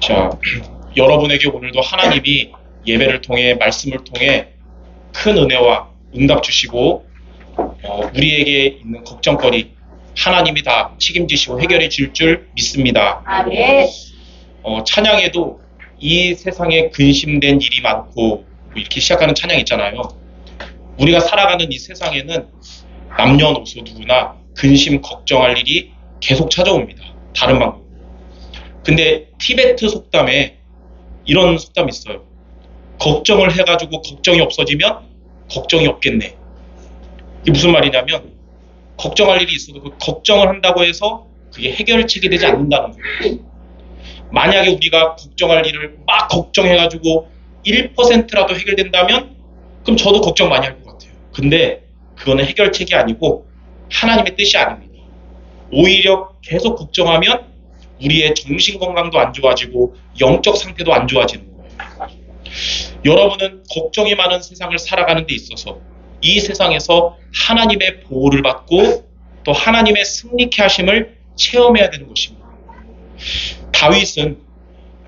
자, 여러분에게 오늘도 하나님이 예배를 통해 말씀을 통해 큰 은혜와 응답 주시고 어, 우리에게 있는 걱정거리 하나님이 다 책임지시고 해결해 줄 줄 믿습니다. 아멘. 어, 찬양에도 이 세상에 근심된 일이 많고 이렇게 시작하는 찬양 있잖아요. 우리가 살아가는 이 세상에는 남녀노소 누구나 근심 걱정할 일이 계속 찾아옵니다. 다른 방법. 근데 티베트 속담에 이런 속담이 있어요. 걱정을 해가지고 걱정이 없어지면 걱정이 없겠네. 이게 무슨 말이냐면 걱정할 일이 있어도 그 걱정을 한다고 해서 그게 해결책이 되지 않는다는 거예요. 만약에 우리가 걱정할 일을 막 걱정해가지고 1%라도 해결된다면 그럼 저도 걱정 많이 할 것 같아요. 근데 그거는 해결책이 아니고 하나님의 뜻이 아닙니다. 오히려 계속 걱정하면 우리의 정신 건강도 안 좋아지고 영적 상태도 안 좋아지는 거예요. 여러분은 걱정이 많은 세상을 살아가는 데 있어서 이 세상에서 하나님의 보호를 받고 또 하나님의 승리케 하심을 체험해야 되는 것입니다. 다윗은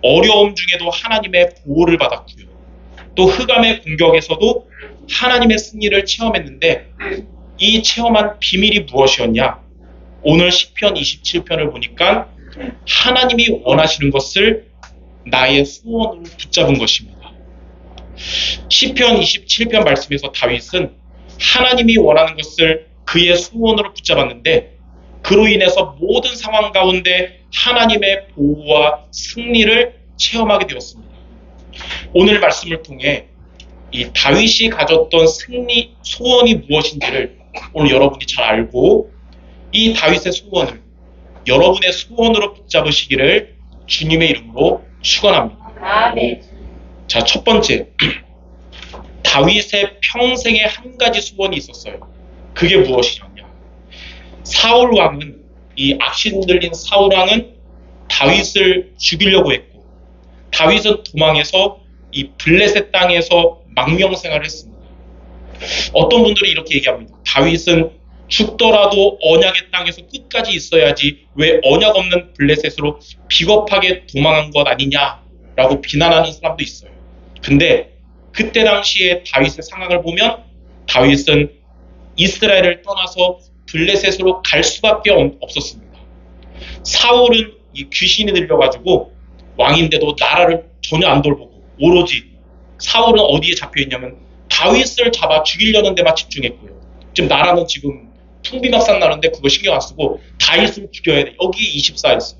어려움 중에도 하나님의 보호를 받았고요. 또 흑암의 공격에서도 하나님의 승리를 체험했는데 이 체험한 비밀이 무엇이었냐? 오늘 10편 27편을 보니까 하나님이 원하시는 것을 나의 소원으로 붙잡은 것입니다. 10편 27편 말씀에서 다윗은 하나님이 원하는 것을 그의 소원으로 붙잡았는데 그로 인해서 모든 상황 가운데 하나님의 보호와 승리를 체험하게 되었습니다. 오늘 말씀을 통해 이 다윗이 가졌던 승리 소원이 무엇인지를 오늘 여러분이 잘 알고 이 다윗의 소원을 여러분의 소원으로 붙잡으시기를 주님의 이름으로 축원합니다. 아멘. 자, 첫 번째. 다윗의 평생에 한 가지 소원이 있었어요. 그게 무엇이냐면 사울 왕은 이 악신 들린 사울 왕은 다윗을 죽이려고 했고 다윗은 도망해서 이 블레셋 땅에서 망명 생활을 했습니다. 어떤 분들이 이렇게 얘기합니다. 다윗은 죽더라도 언약의 땅에서 끝까지 있어야지 왜 언약 없는 블레셋으로 비겁하게 도망한 것 아니냐라고 비난하는 사람도 있어요. 근데 그때 당시에 다윗의 상황을 보면 다윗은 이스라엘을 떠나서 블레셋으로 갈 수밖에 없었습니다. 사울은 이 귀신이 들려가지고 왕인데도 나라를 전혀 안 돌보고 오로지 사울은 어디에 잡혀 있냐면 다윗을 잡아 죽이려는 데만 집중했고요. 지금 나라는 지금 풍비박산 나는데 그거 신경 안 쓰고 다윗을 죽여야 돼. 여기에 24였어요.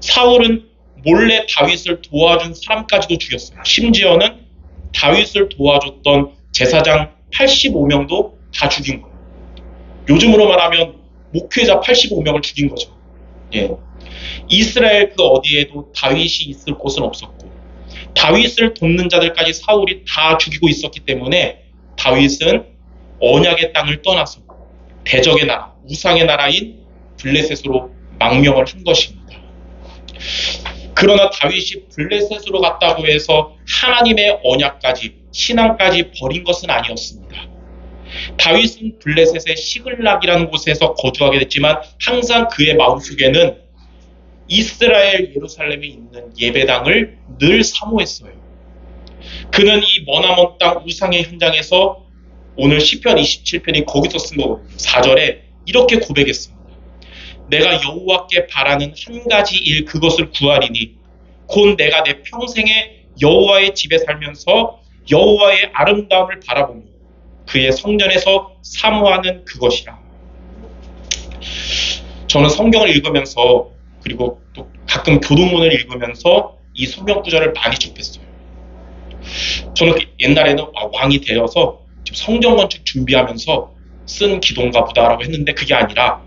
사울은 몰래 다윗을 도와준 사람까지도 죽였어요. 심지어는 다윗을 도와줬던 제사장 85명도 다 죽인 거예요. 요즘으로 말하면 목회자 85명을 죽인 거죠. 예. 이스라엘 그 어디에도 다윗이 있을 곳은 없었고 다윗을 돕는 자들까지 사울이 다 죽이고 있었기 때문에 다윗은 언약의 땅을 떠나서 대적의 나라, 우상의 나라인 블레셋으로 망명을 한 것입니다. 그러나 다윗이 블레셋으로 갔다고 해서 하나님의 언약까지 신앙까지 버린 것은 아니었습니다. 다윗은 블레셋의 시글락이라는 곳에서 거주하게 됐지만 항상 그의 마음속에는 이스라엘 예루살렘에 있는 예배당을 늘 사모했어요. 그는 이 머나먼 땅 우상의 현장에서 오늘 10편 27편이 거기서 쓴 거거든요. 4절에 이렇게 고백했습니다. 내가 여호와께 바라는 한 가지 일 그것을 구하리니 곧 내가 내 평생에 여호와의 집에 살면서 여호와의 아름다움을 바라보며 그의 성전에서 사모하는 그것이라. 저는 성경을 읽으면서 그리고 또 가끔 교동문을 읽으면서 이 성경 구절을 많이 접했어요. 저는 옛날에는 아, 왕이 되어서 성전 건축 준비하면서 쓴 기도인가 보다라고 했는데 그게 아니라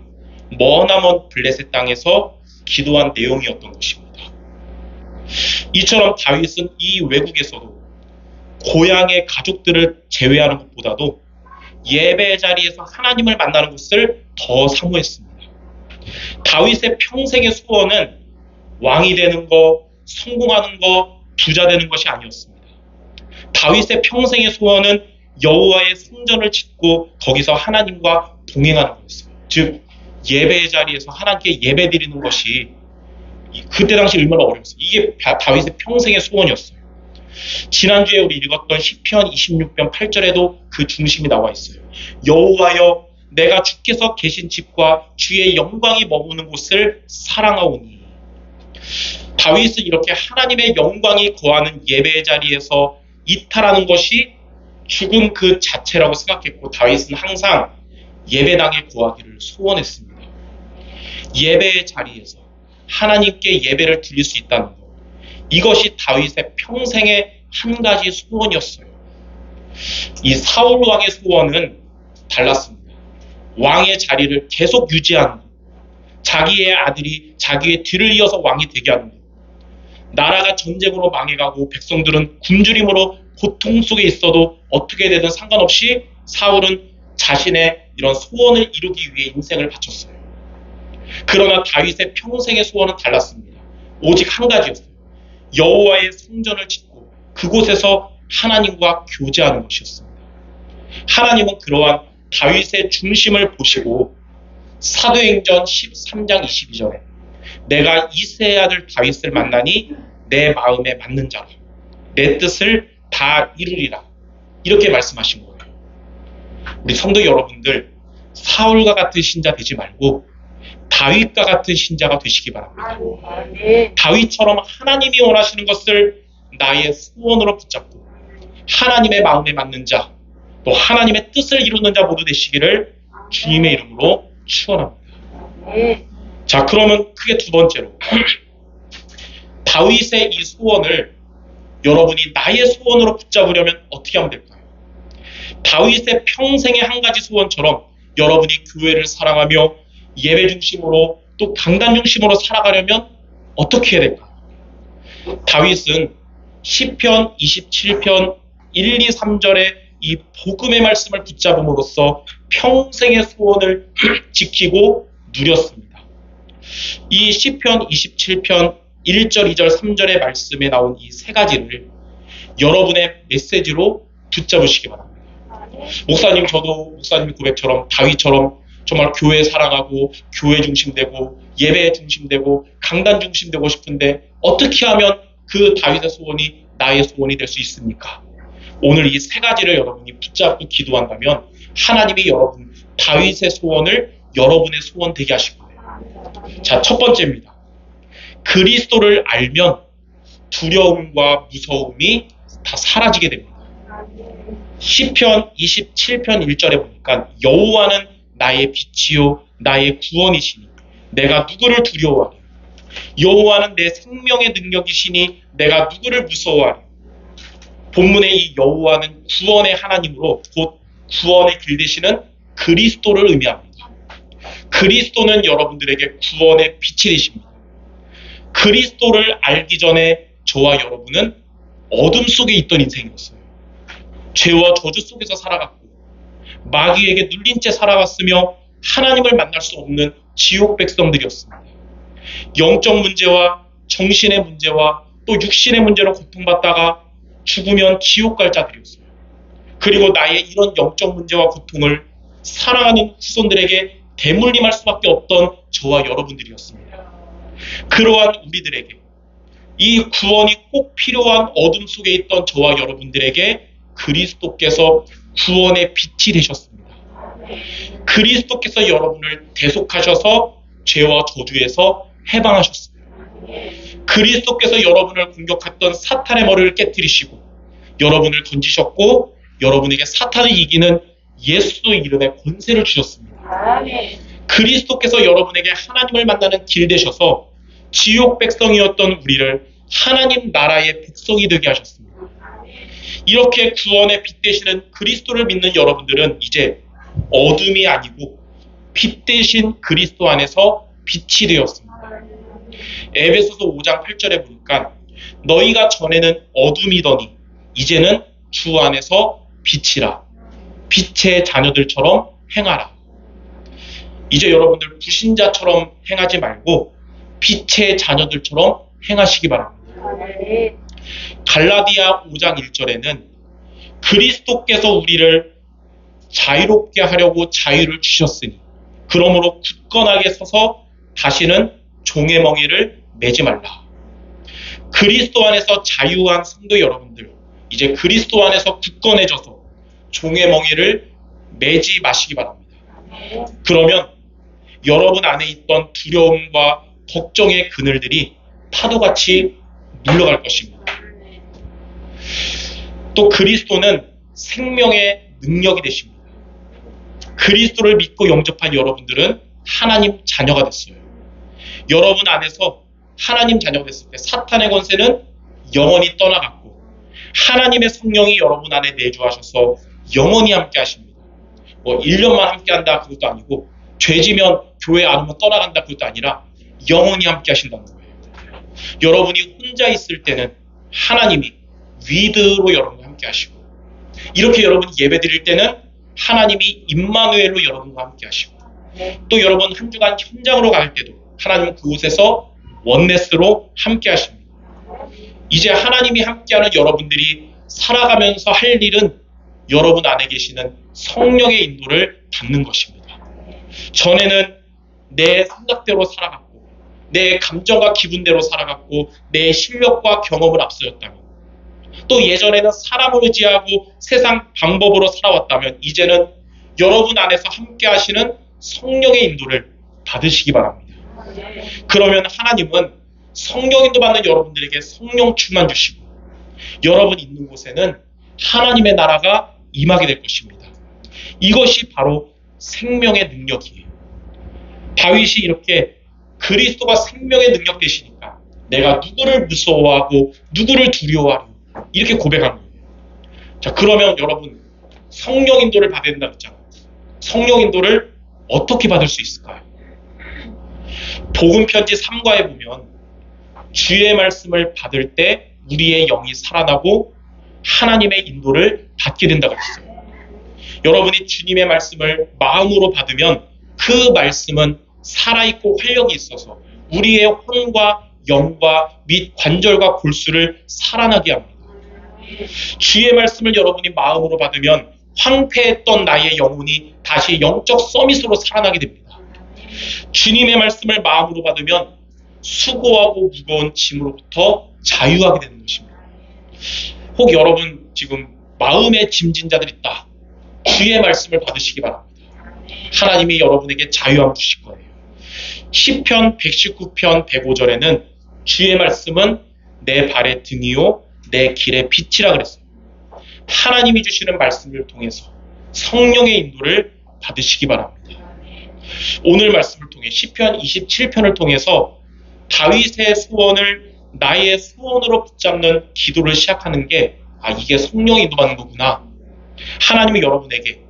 머나먼 블레셋 땅에서 기도한 내용이었던 것입니다. 이처럼 다윗은 이 외국에서도 고향의 가족들을 제외하는 것보다도 예배 자리에서 하나님을 만나는 것을 더 사모했습니다. 다윗의 평생의 소원은 왕이 되는 거, 성공하는 거, 부자 되는 것이 아니었습니다. 다윗의 평생의 소원은 여호와의 성전을 짓고 거기서 하나님과 동행하는 거였어요. 즉 예배의 자리에서 하나님께 예배 드리는 것이 이- 그때 당시 얼마나 어려웠어요. 이게 다- 다윗의 평생의 소원이었어요. 지난주에 우리 읽었던 시편 26편 8절에도 그 중심이 나와 있어요. 여호와여 내가 주께서 계신 집과 주의 영광이 머무는 곳을 사랑하오니 다윗은 이렇게 하나님의 영광이 거하는 예배 자리에서 이탈하는 것이 죽음 그 자체라고 생각했고 다윗은 항상 예배당에 거하기를 소원했습니다. 예배의 자리에서 하나님께 예배를 드릴 수 있다는 것. 이것이 다윗의 평생의 한 가지 소원이었어요. 이 사울 왕의 소원은 달랐습니다. 왕의 자리를 계속 유지하는 것. 자기의 아들이 자기의 뒤를 이어서 왕이 되게 하는 것. 나라가 전쟁으로 망해가고 백성들은 굶주림으로 고통 속에 있어도 어떻게 되든 상관없이 사울은 자신의 이런 소원을 이루기 위해 인생을 바쳤어요. 그러나 다윗의 평생의 소원은 달랐습니다. 오직 한 가지였어요. 여호와의 성전을 짓고 그곳에서 하나님과 교제하는 것이었습니다. 하나님은 그러한 다윗의 중심을 보시고 사도행전 13장 22절에 내가 이세의 아들 다윗을 만나니 내 마음에 맞는 자라 내 뜻을 다 이루리라 이렇게 말씀하신 거예요. 우리 성도 여러분들 사울과 같은 신자 되지 말고 다윗과 같은 신자가 되시기 바랍니다. 다윗처럼 하나님이 원하시는 것을 나의 소원으로 붙잡고 하나님의 마음에 맞는 자, 또 하나님의 뜻을 이루는 자 모두 되시기를 주님의 이름으로 축원합니다. 네. 자, 그러면 크게 두 번째로 다윗의 이 소원을 여러분이 나의 소원으로 붙잡으려면 어떻게 하면 될까요? 다윗의 평생의 한 가지 소원처럼 여러분이 교회를 사랑하며 예배 중심으로 또 강단 중심으로 살아가려면 어떻게 해야 될까요? 다윗은 시편 27편 1, 2, 3절의 이 복음의 말씀을 붙잡음으로써 평생의 소원을 지키고 누렸습니다. 이 시편 27편 1절, 2절, 3절의 말씀에 나온 이 세 가지를 여러분의 메시지로 붙잡으시기 바랍니다. 목사님 저도 목사님 고백처럼 다윗처럼 정말 교회 사랑하고 교회 중심되고 예배 중심되고 강단 중심되고 싶은데 어떻게 하면 그 다윗의 소원이 나의 소원이 될 수 있습니까? 오늘 이 세 가지를 여러분이 붙잡고 기도한다면 하나님이 여러분 다윗의 소원을 여러분의 소원 되게 하실 거예요. 자, 첫 번째입니다. 그리스도를 알면 두려움과 무서움이 다 사라지게 됩니다. 시편 27편 1절에 보니까 여호와는 나의 빛이요 나의 구원이시니 내가 누구를 두려워하리 여호와는 내 생명의 능력이시니 내가 누구를 무서워하리 본문의 이 여호와는 구원의 하나님으로 곧 구원의 길 되시는 그리스도를 의미합니다. 그리스도는 여러분들에게 구원의 빛이 되십니다. 그리스도를 알기 전에 저와 여러분은 어둠 속에 있던 인생이었어요. 죄와 저주 속에서 살아갔고 마귀에게 눌린 채 살아갔으며 하나님을 만날 수 없는 지옥 백성들이었습니다. 영적 문제와 정신의 문제와 또 육신의 문제로 고통받다가 죽으면 지옥 갈 자들이었어요. 그리고 나의 이런 영적 문제와 고통을 사랑하는 후손들에게 대물림할 수밖에 없던 저와 여러분들이었습니다. 그러한 우리들에게 이 구원이 꼭 필요한 어둠 속에 있던 저와 여러분들에게 그리스도께서 구원의 빛이 되셨습니다. 그리스도께서 여러분을 대속하셔서 죄와 저주에서 해방하셨습니다. 그리스도께서 여러분을 공격했던 사탄의 머리를 깨뜨리시고 여러분을 던지셨고 여러분에게 사탄을 이기는 예수의 이름의 권세를 주셨습니다. 그리스도께서 여러분에게 하나님을 만나는 길 되셔서 지옥 백성이었던 우리를 하나님 나라의 백성이 되게 하셨습니다. 이렇게 구원의 빛 되시는 그리스도를 믿는 여러분들은 이제 어둠이 아니고 빛 대신 그리스도 안에서 빛이 되었습니다. 에베소서 5장 8절에 보니까 너희가 전에는 어둠이더니 이제는 주 안에서 빛이라 빛의 자녀들처럼 행하라. 이제 여러분들 불신자처럼 행하지 말고 빛의 자녀들처럼 행하시기 바랍니다. 갈라디아 5장 1절에는 그리스도께서 우리를 자유롭게 하려고 자유를 주셨으니 그러므로 굳건하게 서서 다시는 종의 멍에를 매지 말라. 그리스도 안에서 자유한 성도 여러분들, 이제 그리스도 안에서 굳건해져서 종의 멍에를 매지 마시기 바랍니다. 그러면 여러분 안에 있던 두려움과 걱정의 그늘들이 파도같이 물러갈 것입니다. 또 그리스도는 생명의 능력이 되십니다. 그리스도를 믿고 영접한 여러분들은 하나님 자녀가 됐어요. 여러분 안에서 하나님 자녀가 됐을 때 사탄의 권세는 영원히 떠나갔고 하나님의 성령이 여러분 안에 내주하셔서 영원히 함께 하십니다. 뭐 1년만 함께 한다 그것도 아니고 죄 지면 교회 안 오면 떠나간다 그것도 아니라 영원히 함께 하신다는 거예요. 여러분이 혼자 있을 때는 하나님이 위드로 여러분과 함께 하시고 이렇게 여러분이 예배 드릴 때는 하나님이 임마누엘로 여러분과 함께 하시고 네. 또 여러분 한 주간 현장으로 갈 때도 하나님은 그곳에서 원네스로 함께 하십니다. 이제 하나님이 함께하는 여러분들이 살아가면서 할 일은 여러분 안에 계시는 성령의 인도를 받는 것입니다. 전에는 내 생각대로 살아갔고, 내 감정과 기분대로 살아갔고, 내 실력과 경험을 앞서였다면, 또 예전에는 사람을 의지하고 세상 방법으로 살아왔다면, 이제는 여러분 안에서 함께 하시는 성령의 인도를 받으시기 바랍니다. 네. 그러면 하나님은 성령 인도 받는 여러분들에게 성령 충만 주시고 여러분 있는 곳에는 하나님의 나라가 임하게 될 것입니다. 이것이 바로 생명의 능력이에요. 다윗이 이렇게 그리스도가 생명의 능력 되시니까 내가 누구를 무서워하고 누구를 두려워하려 이렇게 고백한 거예요. 자 그러면 여러분 성령 인도를 받아야 된다고 했잖아요. 성령 인도를 어떻게 받을 수 있을까요? 복음 편지 3과에 보면 주의 말씀을 받을 때 우리의 영이 살아나고 하나님의 인도를 받게 된다고 했어요. 여러분이 주님의 말씀을 마음으로 받으면 그 말씀은 살아있고 활력이 있어서 우리의 혼과 영과 및 관절과 골수를 살아나게 합니다. 주의 말씀을 여러분이 마음으로 받으면 황폐했던 나의 영혼이 다시 영적 서밋으로 살아나게 됩니다. 주님의 말씀을 마음으로 받으면 수고하고 무거운 짐으로부터 자유하게 되는 것입니다. 혹 여러분 지금 마음에 짐진 자들 있다. 주의 말씀을 받으시기 바랍니다. 하나님이 여러분에게 자유함 주실 거예요. 시편 119편 105절에는 주의 말씀은 내 발의 등이요 내 길의 빛이라 그랬어요. 하나님이 주시는 말씀을 통해서 성령의 인도를 받으시기 바랍니다. 오늘 말씀을 통해 시편 27편을 통해서 다윗의 소원을 나의 소원으로 붙잡는 기도를 시작하는 게 아 이게 성령이 인도받는 거구나. 하나님이 여러분에게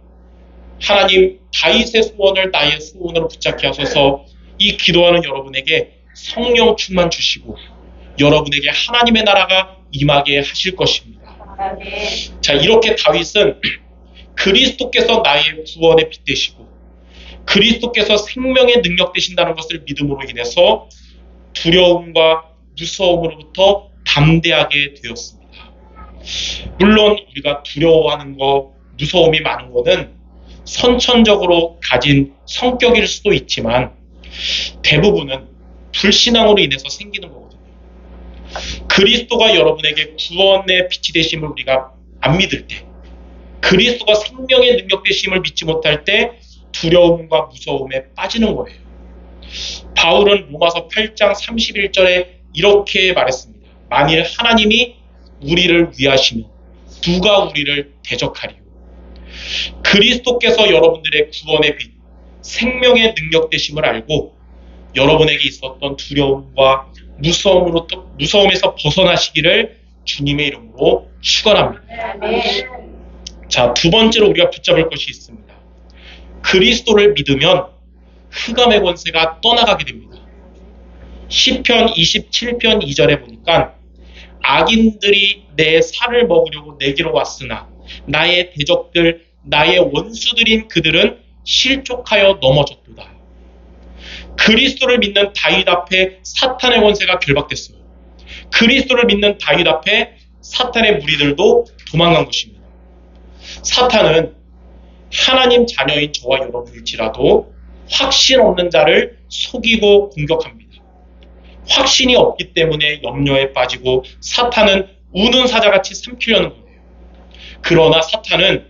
하나님 다윗의 소원을 나의 소원으로 붙잡게 하셔서 이 기도하는 여러분에게 성령 충만 주시고 여러분에게 하나님의 나라가 임하게 하실 것입니다. 자, 이렇게 다윗은 그리스도께서 나의 구원의 빛 되시고 그리스도께서 생명의 능력 되신다는 것을 믿음으로 인해서 두려움과 무서움으로부터 담대하게 되었습니다. 물론 우리가 두려워하는 거, 무서움이 많은 것은 선천적으로 가진 성격일 수도 있지만 대부분은 불신앙으로 인해서 생기는 거거든요. 그리스도가 여러분에게 구원의 빛이 되심을 우리가 안 믿을 때, 그리스도가 생명의 능력 되심을 믿지 못할 때 두려움과 무서움에 빠지는 거예요. 바울은 로마서 8장 31절에 이렇게 말했습니다. 만일 하나님이 우리를 위하시면 누가 우리를 대적하리요? 그리스도께서 여러분들의 구원의 빛, 생명의 능력 되심을 알고 여러분에게 있었던 두려움과 무서움으로 무서움에서 벗어나시기를 주님의 이름으로 축원합니다. 자, 두 번째로 우리가 붙잡을 것이 있습니다. 그리스도를 믿으면 흑암의 권세가 떠나가게 됩니다. 시편 27편 2절에 보니까 악인들이 내 살을 먹으려고 내게로 왔으나 나의 대적들 나의 원수들인 그들은 실족하여 넘어졌도다. 그리스도를 믿는 다윗 앞에 사탄의 권세가 결박됐어요. 그리스도를 믿는 다윗 앞에 사탄의 무리들도 도망간 것입니다. 사탄은 하나님 자녀인 저와 여러분일지라도 확신 없는 자를 속이고 공격합니다. 확신이 없기 때문에 염려에 빠지고 사탄은 우는 사자같이 삼키려는 거예요. 그러나 사탄은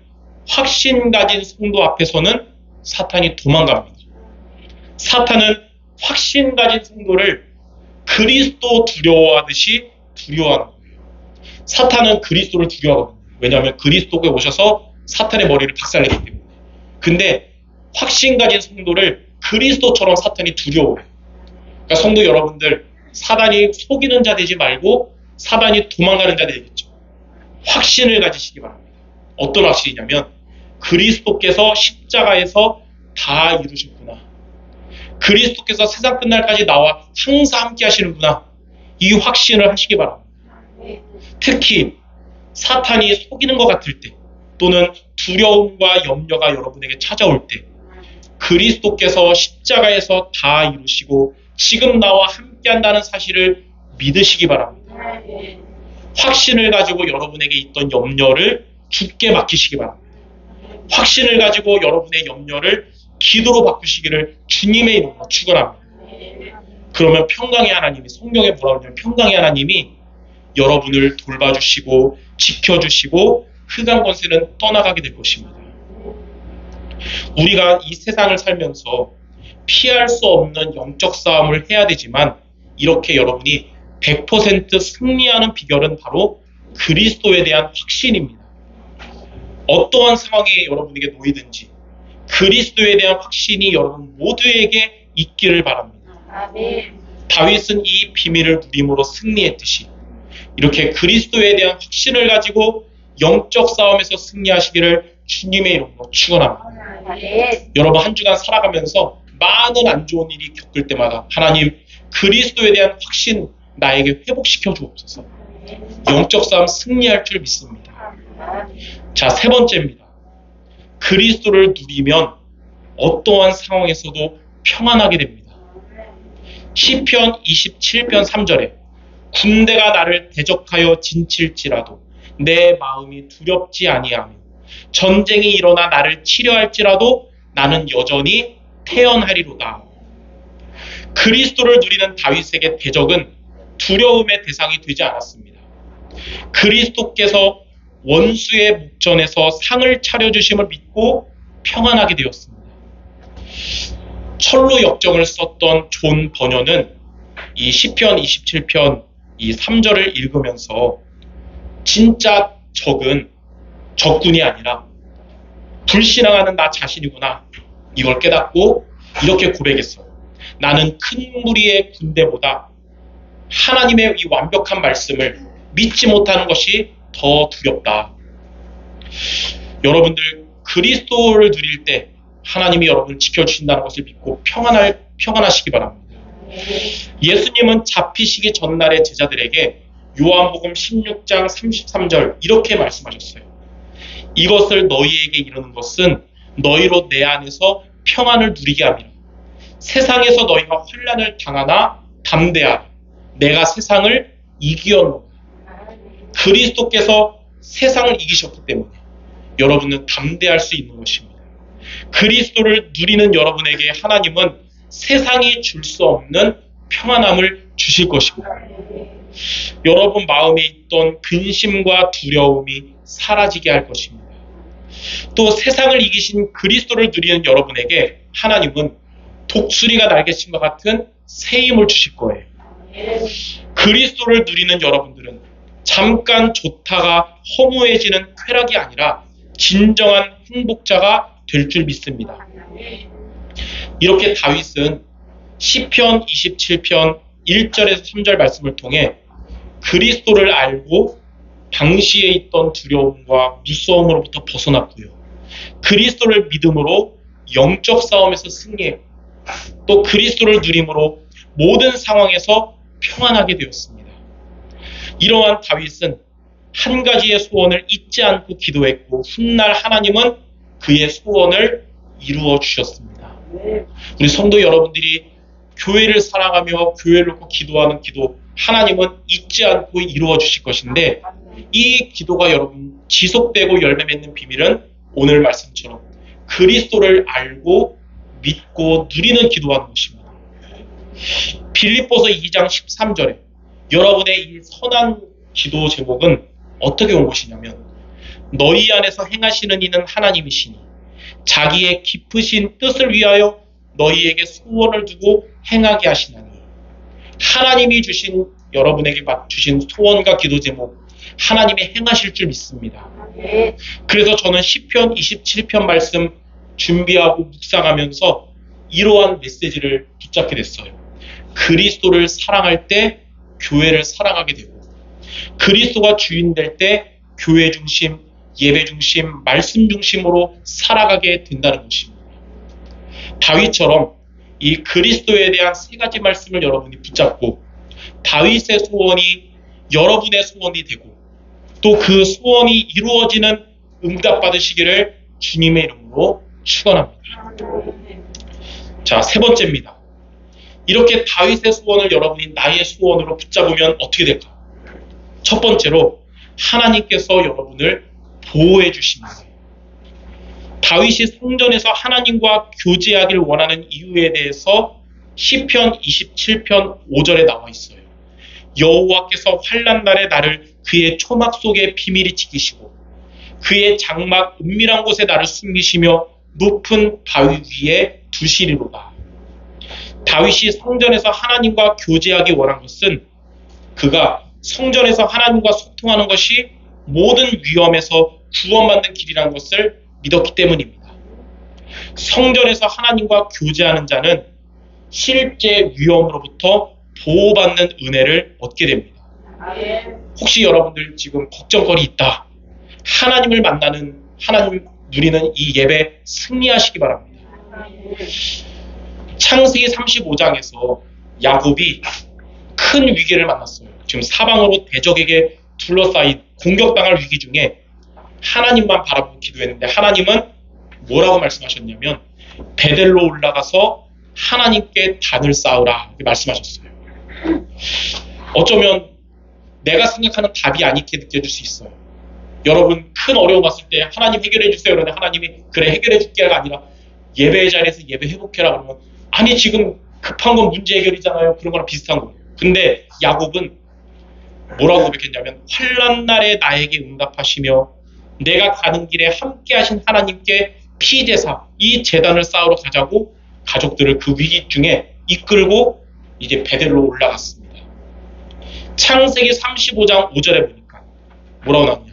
확신 가진 성도 앞에서는 사탄이 도망갑니다. 사탄은 확신 가진 성도를 그리스도 두려워하듯이 두려워하는 거예요. 사탄은 그리스도를 두려워하거든요. 왜냐하면 그리스도께 오셔서 사탄의 머리를 박살내기 때문에. 근데 확신 가진 성도를 그리스도처럼 사탄이 두려워해요. 그러니까 성도 여러분들 사단이 속이는 자 되지 말고 사단이 도망가는 자 되겠죠. 확신을 가지시기 바랍니다. 어떤 확신이냐면 그리스도께서 십자가에서 다 이루셨구나. 그리스도께서 세상 끝날까지 나와 항상 함께 하시는구나. 이 확신을 하시기 바랍니다. 특히 사탄이 속이는 것 같을 때 또는 두려움과 염려가 여러분에게 찾아올 때 그리스도께서 십자가에서 다 이루시고 지금 나와 함께 한다는 사실을 믿으시기 바랍니다. 확신을 가지고 여러분에게 있던 염려를 죽게 맡기시기 바랍니다. 확신을 가지고 여러분의 염려를 기도로 바꾸시기를 주님의 이름으로 축원합니다. 그러면 평강의 하나님이 성경에 뭐라고 하냐면 평강의 하나님이 여러분을 돌봐주시고 지켜주시고 흑암 권세는 떠나가게 될 것입니다. 우리가 이 세상을 살면서 피할 수 없는 영적 싸움을 해야 되지만 이렇게 여러분이 100% 승리하는 비결은 바로 그리스도에 대한 확신입니다. 어떠한 상황에 여러분에게 놓이든지 그리스도에 대한 확신이 여러분 모두에게 있기를 바랍니다. 다윗은 이 비밀을 누림으로 승리했듯이 이렇게 그리스도에 대한 확신을 가지고 영적 싸움에서 승리하시기를 주님의 이름으로 축원합니다. 여러분 한 주간 살아가면서 많은 안 좋은 일이 겪을 때마다 하나님 그리스도에 대한 확신 나에게 회복시켜 주옵소서. 영적 싸움 승리할 줄 믿습니다. 자, 세 번째입니다. 그리스도를 누리면 어떠한 상황에서도 평안하게 됩니다. 시편 27편 3절에 군대가 나를 대적하여 진칠지라도 내 마음이 두렵지 아니하며 전쟁이 일어나 나를 치려할지라도 나는 여전히 태연하리로다. 그리스도를 누리는 다윗에게 대적은 두려움의 대상이 되지 않았습니다. 그리스도께서 원수의 목전에서 상을 차려주심을 믿고 평안하게 되었습니다. 철로 역정을 썼던 존 버녀는 이 시편 27편 이 3절을 읽으면서 진짜 적은 적군이 아니라 불신앙하는 나 자신이구나 이걸 깨닫고 이렇게 고백했어요. 나는 큰 무리의 군대보다 하나님의 이 완벽한 말씀을 믿지 못하는 것이 더 두렵다. 여러분들 그리스도를 누릴 때 하나님이 여러분을 지켜주신다는 것을 믿고 평안할, 평안하시기 바랍니다. 예수님은 잡히시기 전날의 제자들에게 요한복음 16장 33절 이렇게 말씀하셨어요. 이것을 너희에게 이르는 것은 너희로 내 안에서 평안을 누리게 함이라. 세상에서 너희가 환란을 당하나 담대하라. 내가 세상을 이기었노라. 그리스도께서 세상을 이기셨기 때문에 여러분은 담대할 수 있는 것입니다. 그리스도를 누리는 여러분에게 하나님은 세상이 줄 수 없는 평안함을 주실 것이고 여러분 마음에 있던 근심과 두려움이 사라지게 할 것입니다. 또 세상을 이기신 그리스도를 누리는 여러분에게 하나님은 독수리가 날개친과 같은 새 힘을 주실 거예요. 그리스도를 누리는 여러분들은 잠깐 좋다가 허무해지는 쾌락이 아니라 진정한 행복자가 될 줄 믿습니다. 이렇게 다윗은 시편 27편 1절에서 3절 말씀을 통해 그리스도를 알고 당시에 있던 두려움과 무서움으로부터 벗어났고요. 그리스도를 믿음으로 영적 싸움에서 승리해 또 그리스도를 누림으로 모든 상황에서 평안하게 되었습니다. 이러한 다윗은 한 가지의 소원을 잊지 않고 기도했고 훗날 하나님은 그의 소원을 이루어 주셨습니다. 우리 성도 여러분들이 교회를 사랑하며 교회를 놓고 기도하는 기도 하나님은 잊지 않고 이루어 주실 것인데 이 기도가 여러분 지속되고 열매 맺는 비밀은 오늘 말씀처럼 그리스도를 알고 믿고 누리는 기도하는 것입니다. 빌립보서 2장 13절에 여러분의 이 선한 기도 제목은 어떻게 온 것이냐면 너희 안에서 행하시는 이는 하나님이시니 자기의 깊으신 뜻을 위하여 너희에게 소원을 두고 행하게 하시나니 하나님이 주신 여러분에게 주신 소원과 기도 제목 하나님이 행하실 줄 믿습니다. 그래서 저는 시편 27편 말씀 준비하고 묵상하면서 이러한 메시지를 붙잡게 됐어요. 그리스도를 사랑할 때 교회를 사랑하게 되고 그리스도가 주인 될 때 교회 중심, 예배 중심, 말씀 중심으로 살아가게 된다는 것입니다. 다윗처럼 이 그리스도에 대한 세 가지 말씀을 여러분이 붙잡고 다윗의 소원이 여러분의 소원이 되고 또 그 소원이 이루어지는 응답 받으시기를 주님의 이름으로 축원합니다. 자, 세 번째입니다. 이렇게 다윗의 소원을 여러분이 나의 소원으로 붙잡으면 어떻게 될까? 첫 번째로 하나님께서 여러분을 보호해 주십니다. 다윗이 성전에서 하나님과 교제하길 원하는 이유에 대해서 시편 27편 5절에 나와 있어요. 여호와께서 환란 날에 나를 그의 초막 속에 비밀히 지키시고 그의 장막 은밀한 곳에 나를 숨기시며 높은 바위 위에 두시리로다. 다윗이 성전에서 하나님과 교제하기 원한 것은 그가 성전에서 하나님과 소통하는 것이 모든 위험에서 구원받는 길이라는 것을 믿었기 때문입니다. 성전에서 하나님과 교제하는 자는 실제 위험으로부터 보호받는 은혜를 얻게 됩니다. 혹시 여러분들 지금 걱정거리 있다. 하나님을 만나는 하나님 누리는 이 예배 승리하시기 바랍니다. 창세기 35장에서 야곱이 큰 위기를 만났어요. 지금 사방으로 대적에게 둘러싸인 공격당할 위기 중에 하나님만 바라보고 기도했는데 하나님은 뭐라고 말씀하셨냐면 베델로 올라가서 하나님께 단을 쌓으라 이렇게 말씀하셨어요. 어쩌면 내가 생각하는 답이 아니게 느껴질 수 있어요. 여러분 큰 어려움 왔을 때 하나님 해결해 주세요. 그러는데 하나님이 그래 해결해 줄게가 아니라 예배 자리에서 예배 회복해라 그러면 아니 지금 급한 건 문제 해결이잖아요. 그런 거랑 비슷한 거예요. 근데 야곱은 뭐라고 고백했냐면 환란 날에 나에게 응답하시며 내가 가는 길에 함께 하신 하나님께 피제사 이 재단을 쌓으러 가자고 가족들을 그 위기 중에 이끌고 이제 베델로 올라갔습니다. 창세기 35장 5절에 보니까 뭐라고 나오냐?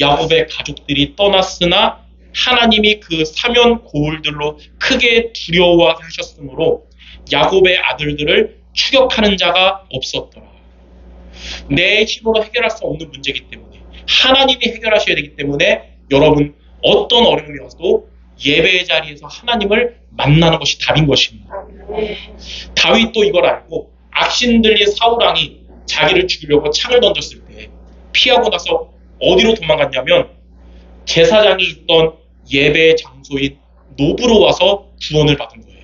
야곱의 가족들이 떠났으나 하나님이 그 사면 고울들로 크게 두려워하게 하셨으므로 야곱의 아들들을 추격하는 자가 없었더라. 내 힘으로 해결할 수 없는 문제이기 때문에 하나님이 해결하셔야 되기 때문에 여러분 어떤 어려움이 와도 예배 자리에서 하나님을 만나는 것이 답인 것입니다. 다윗도 이걸 알고 악신들린 사울왕이 자기를 죽이려고 창을 던졌을 때 피하고 나서 어디로 도망갔냐면 제사장이 있던 예배 장소인 노브로 와서 구원을 받은 거예요.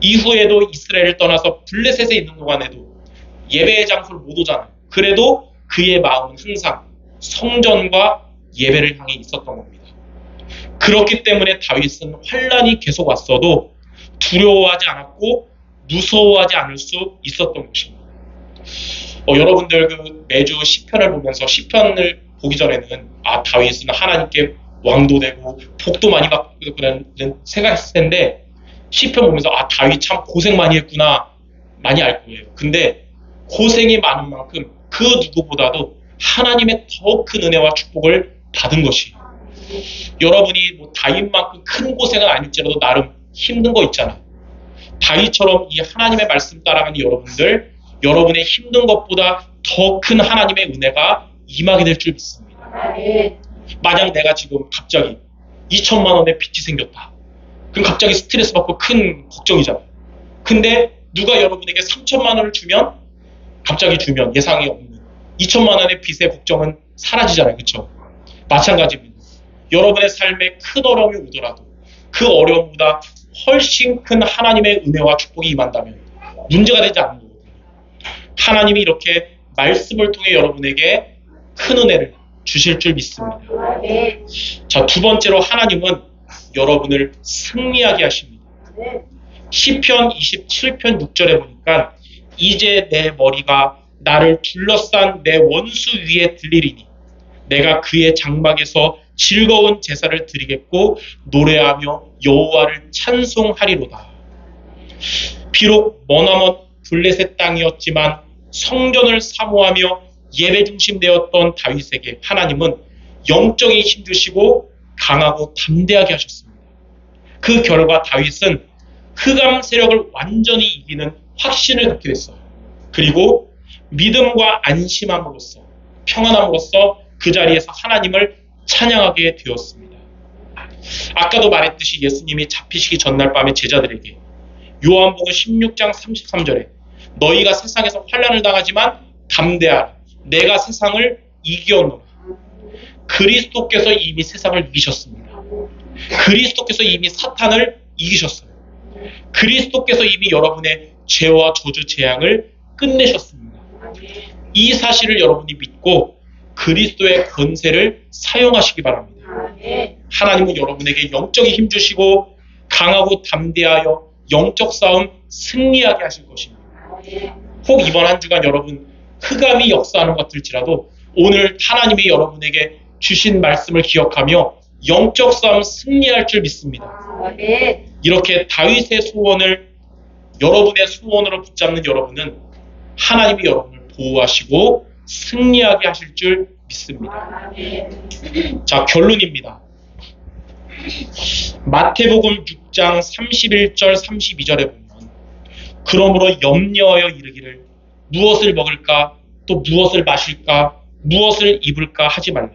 이후에도 이스라엘을 떠나서 블레셋에 있는 동안에도 예배 장소를 못 오잖아요. 그래도 그의 마음은 항상 성전과 예배를 향해 있었던 겁니다. 그렇기 때문에 다윗은 환란이 계속 왔어도 두려워하지 않았고 무서워하지 않을 수 있었던 것입니다. 어, 여러분들 그 매주 시편을 보면서 시편을 보기 전에는 아 다윗은 하나님께 왕도 되고 복도 많이 받고 그런 생각했을 텐데 시편 보면서 아 다윗 참 고생 많이 했구나 많이 알 거예요. 근데 고생이 많은 만큼 그 누구보다도 하나님의 더 큰 은혜와 축복을 받은 것이 여러분이 뭐 다윗만큼 큰 고생은 아닐지라도 나름 힘든 거 있잖아요. 다윗처럼 이 하나님의 말씀 따라가는 여러분들 여러분의 힘든 것보다 더 큰 하나님의 은혜가 임하게 될 줄 믿습니다. 만약 내가 지금 갑자기 2천만 원의 빚이 생겼다. 그럼 갑자기 스트레스 받고 큰 걱정이잖아요. 근데 누가 여러분에게 3천만 원을 주면 갑자기 주면 예상이 없는 2천만 원의 빚의 걱정은 사라지잖아요. 그렇죠? 마찬가지입니다. 여러분의 삶에 큰 어려움이 오더라도 그 어려움보다 훨씬 큰 하나님의 은혜와 축복이 임한다면 문제가 되지 않는 거거든요. 하나님이 이렇게 말씀을 통해 여러분에게 큰 은혜를 주실 줄 믿습니다. 자, 두 번째로 하나님은 여러분을 승리하게 하십니다. 시편 27편 6절에 보니까 이제 내 머리가 나를 둘러싼 내 원수 위에 들리리니 내가 그의 장막에서 즐거운 제사를 드리겠고 노래하며 여호와를 찬송하리로다. 비록 머나먼 블레셋 땅이었지만 성전을 사모하며 예배 중심되었던 다윗에게 하나님은 영적인 힘 주시고 강하고 담대하게 하셨습니다. 그 결과 다윗은 흑암 세력을 완전히 이기는 확신을 갖게 됐어요. 그리고 믿음과 안심함으로써 평안함으로써 그 자리에서 하나님을 찬양하게 되었습니다. 아까도 말했듯이 예수님이 잡히시기 전날 밤에 제자들에게 요한복음 16장 33절에 너희가 세상에서 환란을 당하지만 담대하라 내가 세상을 이겨노라 그리스도께서 이미 세상을 이기셨습니다. 그리스도께서 이미 사탄을 이기셨어요. 그리스도께서 이미 여러분의 죄와 저주 재앙을 끝내셨습니다. 이 사실을 여러분이 믿고 그리스도의 권세를 사용하시기 바랍니다. 하나님은 여러분에게 영적인 힘 주시고 강하고 담대하여 영적 싸움 승리하게 하실 것입니다. 혹 이번 한 주간 여러분 흑암이 역사하는 것 같을지라도 오늘 하나님이 여러분에게 주신 말씀을 기억하며 영적 싸움 승리할 줄 믿습니다. 아멘. 이렇게 다윗의 소원을 여러분의 소원으로 붙잡는 여러분은 하나님이 여러분을 보호하시고 승리하게 하실 줄 믿습니다. 아멘. 자, 결론입니다. 마태복음 6장 31절 32절에 보면 그러므로 염려하여 이르기를 무엇을 먹을까 또 무엇을 마실까 무엇을 입을까 하지 말라.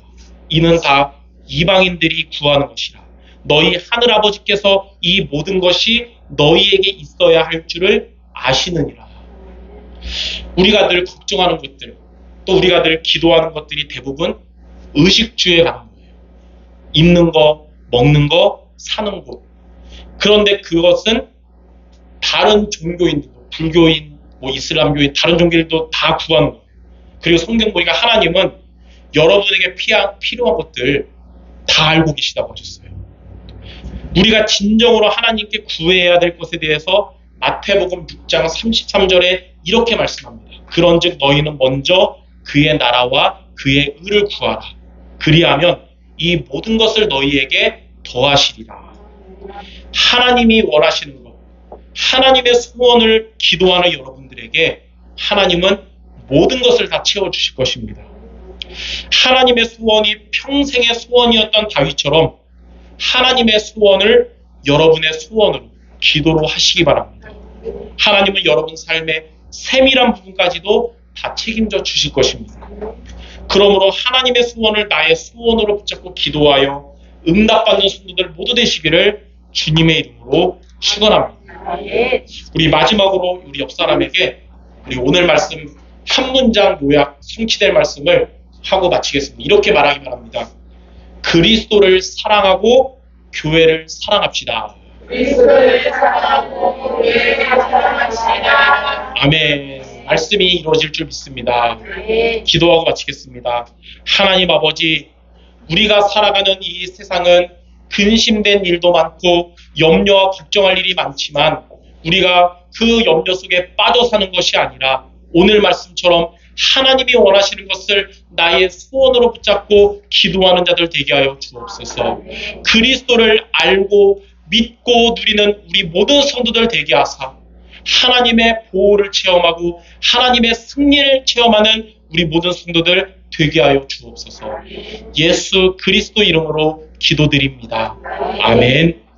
이는 다 이방인들이 구하는 것이라. 너희 하늘 아버지께서 이 모든 것이 너희에게 있어야 할 줄을 아시느니라. 우리가 늘 걱정하는 것들, 또 우리가 늘 기도하는 것들이 대부분 의식주에 관한 거예요. 입는 거, 먹는 거, 사는 곳. 그런데 그것은 다른 종교인들도, 불교인, 뭐 이슬람교인, 다른 종교들도 다 구하는 거예요. 그리고 성경 보니까 하나님은 여러분에게 피하, 필요한 것들 다 알고 계시다고 하셨어요. 우리가 진정으로 하나님께 구해야 될 것에 대해서 마태복음 6장 33절에 이렇게 말씀합니다. 그런즉 너희는 먼저 그의 나라와 그의 의를 구하라. 그리하면 이 모든 것을 너희에게 더하시리라. 하나님이 원하시는 것, 하나님의 소원을 기도하는 여러분들에게 하나님은 모든 것을 다 채워주실 것입니다. 하나님의 소원이 평생의 소원이었던 다윗처럼 하나님의 소원을 여러분의 소원으로 기도로 하시기 바랍니다. 하나님은 여러분 삶의 세밀한 부분까지도 다 책임져 주실 것입니다. 그러므로 하나님의 소원을 나의 소원으로 붙잡고 기도하여 응답받는 성도들 모두 되시기를 주님의 이름으로 축원합니다. 우리 마지막으로 우리 옆 사람에게 우리 오늘 말씀 한 문장 요약 성취될 말씀을 하고 마치겠습니다. 이렇게 말하기 바랍니다. 그리스도를 사랑하고 교회를 사랑합시다. 그리스도를 사랑하고 교회를 사랑합시다. 아멘. 말씀이 이루어질 줄 믿습니다. 기도하고 마치겠습니다. 하나님 아버지, 우리가 살아가는 이 세상은 근심된 일도 많고 염려와 걱정할 일이 많지만 우리가 그 염려 속에 빠져 사는 것이 아니라 오늘 말씀처럼 하나님이 원하시는 것을 나의 소원으로 붙잡고 기도하는 자들 되게 하여 주옵소서. 그리스도를 알고 믿고 누리는 우리 모든 성도들 되게 하사 하나님의 보호를 체험하고 하나님의 승리를 체험하는 우리 모든 성도들 되게 하여 주옵소서. 예수 그리스도 이름으로 기도드립니다. 아멘.